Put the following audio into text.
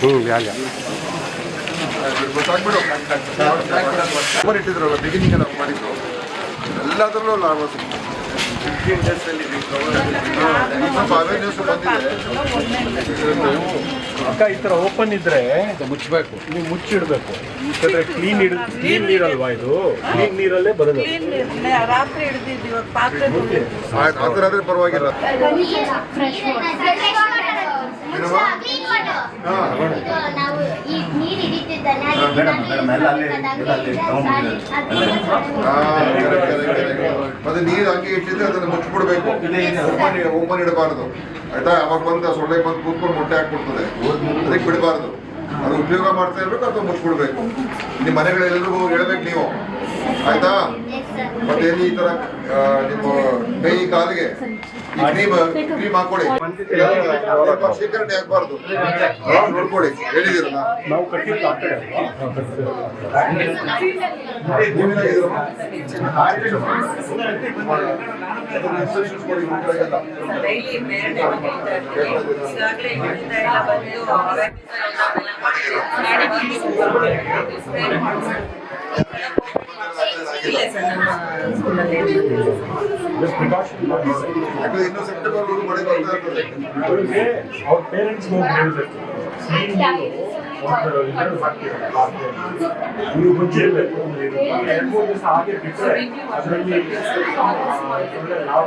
ಹ್ಞೂ ಇಟ್ಟಿದ್ರಲ್ಲ ಬಿಗಿನಿಂಗ್ ನಾವು ಮಾಡಿದ್ದು. ಎಲ್ಲದರಲ್ಲೂ ಲಾಭ ಅಕ್ಕ ಈ ಥರ ಓಪನ್ ಇದ್ರೆ ಮುಚ್ಚಬೇಕು ನೀವು ಮುಚ್ಚಿಡ್ಬೇಕು. ಯಾಕಂದ್ರೆ ಕ್ಲೀನ್ ಇಡ್ ಕ್ಲೀನ್ ನೀರಲ್ವಾ ಇದು? ಕ್ಲೀನ್ ನೀರಲ್ಲೇ ಬರೋದು. ಪಾತ್ರೆ ಆದ್ರೆ ಪರವಾಗಿಲ್ಲ. ನಾವು ಈ ನೀರು. ಮತ್ತೆ ನೀರು ಹಂಗೆ ಇಟ್ಟಿದ್ರೆ ಅದನ್ನ ಮುಚ್ಚಿಬಿಡ್ಬೇಕು. Open open ಇಡಬಾರ್ದು. ಆಯ್ತಾ? ಅವಾಗ ಬಂದ ಸೊಳ್ಳೆ ಬಂದು ಕೂತ್ಕೊಂಡು ಮೊಟ್ಟೆ ಹಾಕ್ಬಿಡ್ತದೆ. ಅದಕ್ಕೆ ಬಿಡಬಾರದು. ಅದು ಉಪಯೋಗ ಮಾಡ್ತಾ ಇರ್ಬೇಕು ಅಥವಾ ಮುಚ್ಚಿಬಿಡ್ಬೇಕು? ನಿಮ್ಮ ಮನೆಗಳೆಲ್ಲರಿಗೂ ಹೇಳ್ಬೇಕು ನೀವು. ಆಯ್ತಾ? ಮತ್ತೆ ಏನು ಈ ತರ ಆ, ನಿಮ್ಮ ಕೈ ಕಾಲಿಗೆ ಈ ಕ್ರೀಮ್ ಕ್ರೀಮ್ ಹಾಕೊಳ್ಳಿ ಶೇಖರಣೆ ಆಗ್ಬಾರ್ದು ನೋಡ್ಕೊಳ್ಳಿ ಹೇಳಿದಿರಲ್ಲ ನಾವು ಕಟ್ಟಿದ್ದು ಇನ್ನು ಸೆಪ್ಟೆಂಬರ್ ವರೆಗೂ ಮಳೆ ಬರ್ತಾ ಇರ್ತದೆ ಅವ್ರಿಗೆ ಅವ್ರ ಪೇರೆಂಟ್ಸ್ ಹೋಗಿ ಹೇಳ್ಬೇಕು ಕ್ಲೀನ್ ನೀರು ಒಂದು ಇದರಲ್ಲಿ ಹಾಕ್ತೀರಲ್ಲ ಪಾತ್ರೆಯಲ್ಲಿ. ನೀವು ಮುಚ್ಚಿರ್ಬೇಕು ಒಂದು ಇದು. ಎರಡು ಮೂರು ದಿವಸ ಹಾಗೆ ಬಿಟ್ಟರೆ ಅದರಲ್ಲಿ ಆ, ಒಳ್ಳೆ ಲಾಭ